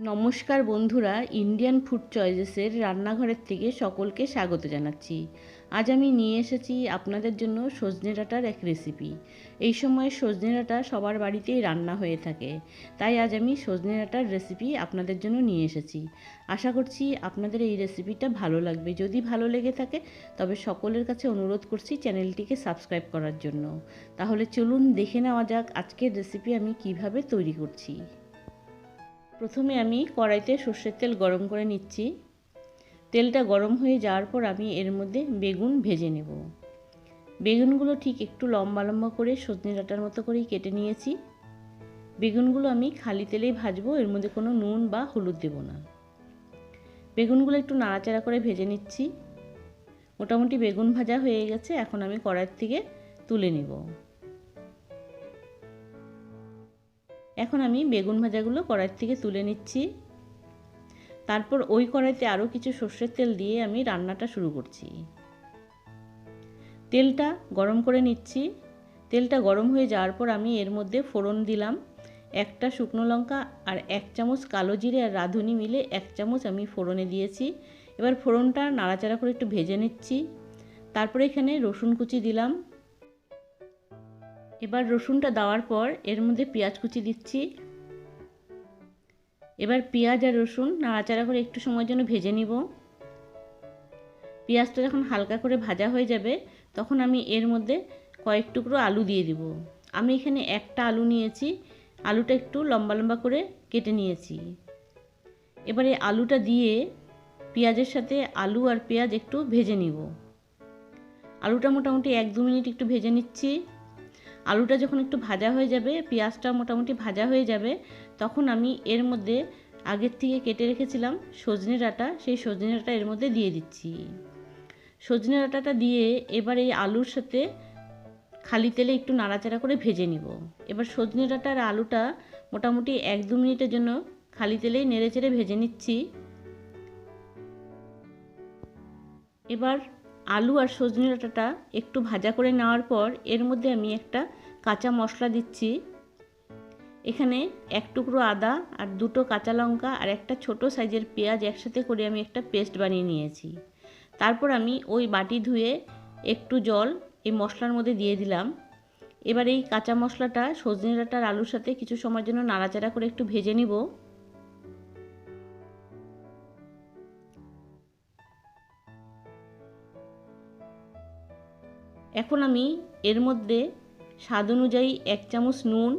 নমস্কার বন্ধুরা Indian food চয়েসেসের রান্নাঘরের থেকে সকলকে স্বাগত জানাচ্ছি। আজ আমি নিয়ে এসেছি আপনাদের জন্য সজনে ডাঁটার এক রেসিপি এই সময় সজনে ডাঁটা সবার বাড়িতেই রান্না হয়ে থাকে। তাই আজ আমি সজনে ডাঁটার রেসিপি আপনাদের জন্য নিয়ে এসেছি। আশা করছি আপনাদের এই রেসিপিটা ভালো লাগবে। যদি ভালো লেগে থাকে, তবে সকলের কাছে অনুরোধ করছি চ্যানেলটিকে সাবস্ক্রাইব করার জন্য। তাহলে চলুন দেখে নেওয়া যাক আজকের রেসিপি আমি কীভাবে তৈরি করছি। প্রথমে আমি কড়াইতে সর্ষের তেল গরম করে নিচ্ছি। তেলটা গরম হয়ে যাওয়ার পর আমি এর মধ্যে বেগুন ভেজে নেব। বেগুনগুলো ঠিক একটু লম্বা লম্বা করে সজনে ডাঁটার মতো করেই কেটে নিয়েছি। বেগুনগুলো আমি খালি তেলেই ভাজবো, এর মধ্যে কোনো নুন বা হলুদ দেব না। বেগুনগুলো একটু নাড়াচাড়া করে ভেজে নিচ্ছি। মোটামুটি বেগুন ভাজা হয়ে গেছে, এখন আমি কড়াইয়ের থেকে তুলে নেব। এখন আমি বেগুন ভাজাগুলো কড়াই থেকে তুলে নিচ্ছি। তারপর ওই কড়াইতে আরও কিছু সর্ষের তেল দিয়ে আমি রান্নাটা শুরু করছি। তেলটা গরম করে নিচ্ছি। তেলটা গরম হয়ে যাওয়ার পর আমি এর মধ্যে ফোড়ন দিলাম। একটা শুকনো লঙ্কা আর এক চামচ কালো জিরে আর রাঁধুনি মিলে এক চামচ আমি ফোড়নে দিয়েছি। এবার ফোড়নটা নাড়াচাড়া করে একটু ভেজে নিচ্ছি। তারপরে এখানে রসুন কুচি দিলাম। এবার রসুনটা দেওয়ার পর এর মধ্যে পেঁয়াজ কুচি দিচ্ছি। এবার পেঁয়াজ আর রসুন নাড়াচাড়া করে একটু সময়ের জন্য ভেজে নিব। পেঁয়াজটা যখন হালকা করে ভাজা হয়ে যাবে, তখন আমি এর মধ্যে কয়েক টুকরো আলু দিয়ে দিব। আমি এখানে একটা আলু নিয়েছি, আলুটা একটু লম্বা লম্বা করে কেটে নিয়েছি। এবারে আলুটা দিয়ে পেঁয়াজের সাথে আলু আর পেঁয়াজ একটু ভেজে নিব। আলুটা মোটামুটি এক দু মিনিট একটু ভেজে নিচ্ছি। আলুটা যখন একটু ভাজা হয়ে যাবে পেঁয়াজটা মোটামুটি ভাজা হয়ে যাবে, তখন আমি এর মধ্যে আগের থেকে কেটে রেখেছিলাম সজনে ডাঁটা, সেই সজনে ডাঁটা এর মধ্যে দিয়ে দিচ্ছি। সজনে ডাঁটাটা দিয়ে এবার এই আলুর সাথে খালি তেলে একটু নাড়াচাড়া করে ভেজে নিব। এবার সজনে ডাঁটা আর আলুটা মোটামুটি এক দু মিনিটের জন্য খালি তেলেই নেড়ে চেড়ে ভেজে নিচ্ছি। এবার আলু আর সজনে ডাঁটাটা একটু ভাজা করে নেওয়ার পর এর মধ্যে আমি একটা কাঁচা মশলা দিচ্ছি। এখানে এক টুকরো আদা আর দুটো কাঁচা লঙ্কা আর একটা ছোট সাইজের পেঁয়াজ একসাথে করে আমি একটা পেস্ট বানিয়ে নিয়েছি। তারপর আমি ওই বাটি ধুয়ে একটু জল এই মশলার মধ্যে দিয়ে দিলাম। এবার এই কাঁচা মশলাটা, সজনে ডাঁটার আলুর সাথে কিছু সময়ের জন্য নাড়াচাড়া করে একটু ভেজে নিব। এখন আমি এর মধ্যে স্বাদ অনুযায়ী এক চামচ নুন,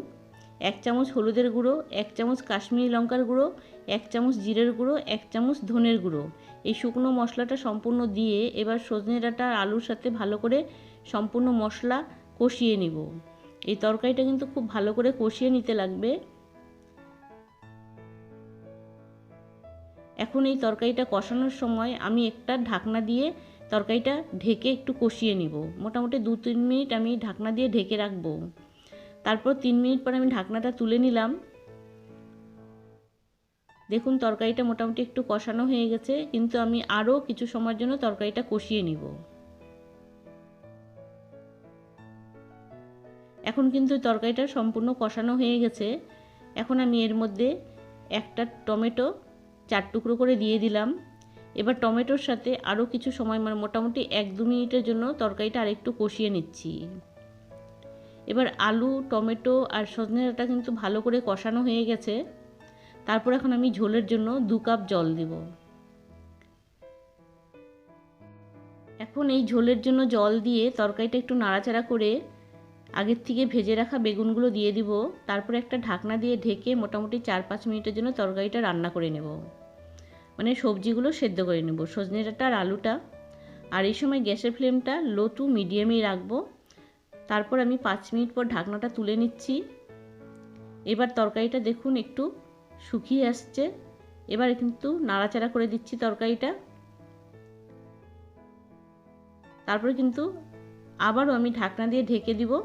এক চামচ হলুদের গুঁড়ো, এক চামচ কাশ্মীরি লঙ্কার গুঁড়ো, এক চামচ জিরের গুঁড়ো, এক চামচ ধনের গুঁড়ো। এই শুকনো মশলাটা সম্পূর্ণ দিয়ে এবার সজনে ডাঁটা আলুর সাথে ভালো করে সম্পূর্ণ মশলা কষিয়ে নিব। এই তরকারিটা কিন্তু খুব ভালো করে কষিয়ে নিতে লাগবে। এখন এই তরকারিটা কষানোর সময় আমি একটা ঢাকনা দিয়ে তরকারিটা ঢেকে একটু কষিয়ে নিব। মোটামুটি দু তিন মিনিট আমি ঢাকনা দিয়ে ঢেকে রাখব। তারপর তিন মিনিট পর আমি ঢাকনাটা তুলে নিলাম। দেখুন তরকারিটা মোটামুটি একটু কষানো হয়ে গেছে, কিন্তু আমি আরও কিছু সময়ের জন্য তরকারিটা কষিয়ে নিব। এখন কিন্তু তরকারিটা সম্পূর্ণ কষানো হয়ে গেছে। এখন আমি এর মধ্যে একটা টমেটো চার টুকরো করে দিয়ে দিলাম। এবার টমেটোর সাথে আরও কিছু সময় মানে মোটামুটি এক দু মিনিটের জন্য তরকারিটা আরেকটু কষিয়ে নিচ্ছি। এবার আলু, টমেটো আর সজনে ডাঁটা কিন্তু ভালো করে কষানো হয়ে গেছে। তারপর এখন আমি ঝোলের জন্য দু কাপ জল দেব। এখন এই ঝোলের জন্য জল দিয়ে তরকারিটা একটু নাড়াচাড়া করে আগের থেকে ভেজে রাখা বেগুনগুলো দিয়ে দিব। তারপর একটা ঢাকনা দিয়ে ঢেকে মোটামুটি চার পাঁচ মিনিটের জন্য তরকারিটা রান্না করে নেব। মানে সবজিগুলো সেদ্ধ করে নেব। সজনে ডাঁটা আর আলুটা। আর এই সময় গ্যাসের ফ্লেমটা লো টু মিডিয়ামেই রাখব। তারপর আমি পাঁচ মিনিট পর ঢাকনাটা তুলে নিচ্ছি। এবার তরকারিটা দেখুন একটু শুকিয়ে আসছে। এবার কিন্তু নাড়াচাড়া করে দিচ্ছি তরকারিটা। তারপরে কিন্তু আবারও আমি ঢাকনা দিয়ে ঢেকে দিব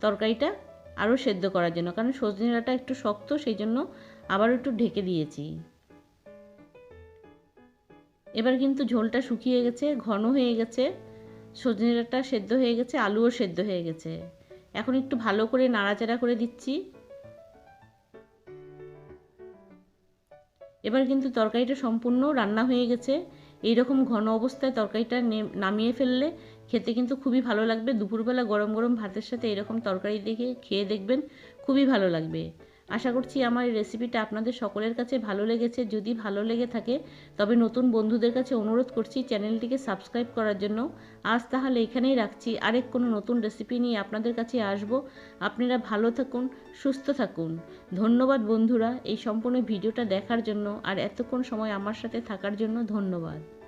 তরকারিটা আরও সেদ্ধ করার জন্য। কারণ সজনে ডাঁটা একটু শক্ত, সেই জন্য আবারও একটু ঢেকে দিয়েছি। এবার কিন্তু ঝোলটা শুকিয়ে গেছে, ঘন হয়ে গেছে সজনে ডাঁটা সেদ্ধ হয়ে গেছে, আলুও সেদ্ধ হয়ে গেছে। এখন একটু ভালো করে নাড়াচাড়া করে দিচ্ছি। এবার কিন্তু তরকারিটা সম্পূর্ণ রান্না হয়ে গেছে। এই রকম ঘন অবস্থায় তরকারিটা নামিয়ে ফেললে খেতে কিন্তু খুবই ভালো লাগবে। দুপুরবেলা গরম গরম ভাতের সাথে এরকম তরকারি দেখে খেয়ে দেখবেন, খুবই ভালো লাগবে। আশা করছি আমার এই রেসিপিটা আপনাদের সকলের কাছে ভালো লেগেছে। যদি ভালো লেগে থাকে, তবে নতুন বন্ধুদের কাছে অনুরোধ করছি চ্যানেলটিকে সাবস্ক্রাইব করার জন্য। আজ তাহলে এখানেই রাখছি। আরেক কোনো নতুন রেসিপি নিয়ে আপনাদের কাছে আসব। আপনারা ভালো থাকুন, সুস্থ থাকুন। ধন্যবাদ বন্ধুরা এই সম্পূর্ণ ভিডিওটা দেখার জন্য। আর এতক্ষণ সময় আমার সাথে থাকার জন্য ধন্যবাদ।